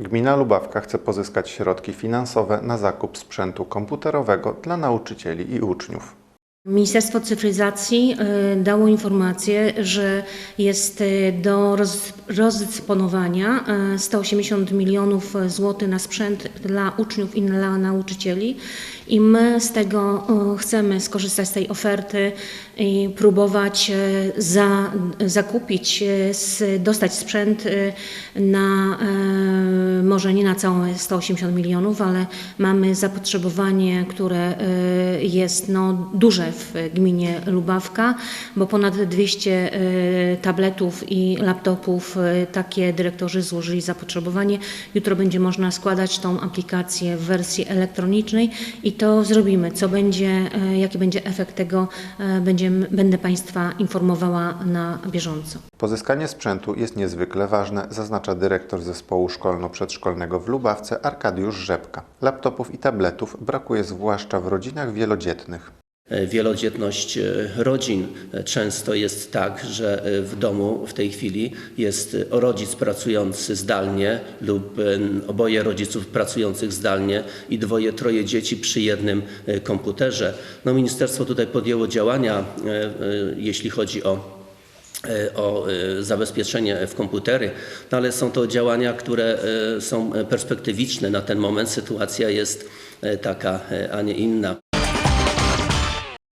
Gmina Lubawka chce pozyskać środki finansowe na zakup sprzętu komputerowego dla nauczycieli i uczniów. Ministerstwo Cyfryzacji e, dało informację, że jest e, do roz- rozdysponowania e, 180 milionów złotych na sprzęt dla uczniów i dla nauczycieli i my z tego e, chcemy skorzystać z tej oferty i próbować e, za, zakupić, e, dostać sprzęt e, na e, może nie na całe 180 milionów, ale mamy zapotrzebowanie, które e, jest no, duże w gminie Lubawka, bo ponad 200 e, tabletów i laptopów e, takie dyrektorzy złożyli zapotrzebowanie. Jutro będzie można składać tą aplikację w wersji elektronicznej i to zrobimy. Co będzie, jaki będzie efekt tego, będziemy, będę Państwa informowała na bieżąco. Pozyskanie sprzętu jest niezwykle ważne, zaznacza dyrektor zespołu szkolno-przedszkolnego w Lubawce Arkadiusz Rzepka. Laptopów i tabletów brakuje zwłaszcza w rodzinach wielodzietnych. Wielodzietność e, rodzin E, często jest tak, że e, w domu w tej chwili jest e, rodzic pracujący zdalnie lub e, oboje rodziców pracujących zdalnie i dwoje, troje dzieci przy jednym e, komputerze. No, ministerstwo tutaj podjęło działania, e, e, jeśli chodzi o e, o e, zabezpieczenie w komputery, no ale są to działania, które e, są perspektywiczne. Na ten moment sytuacja jest e, taka, e, a nie inna.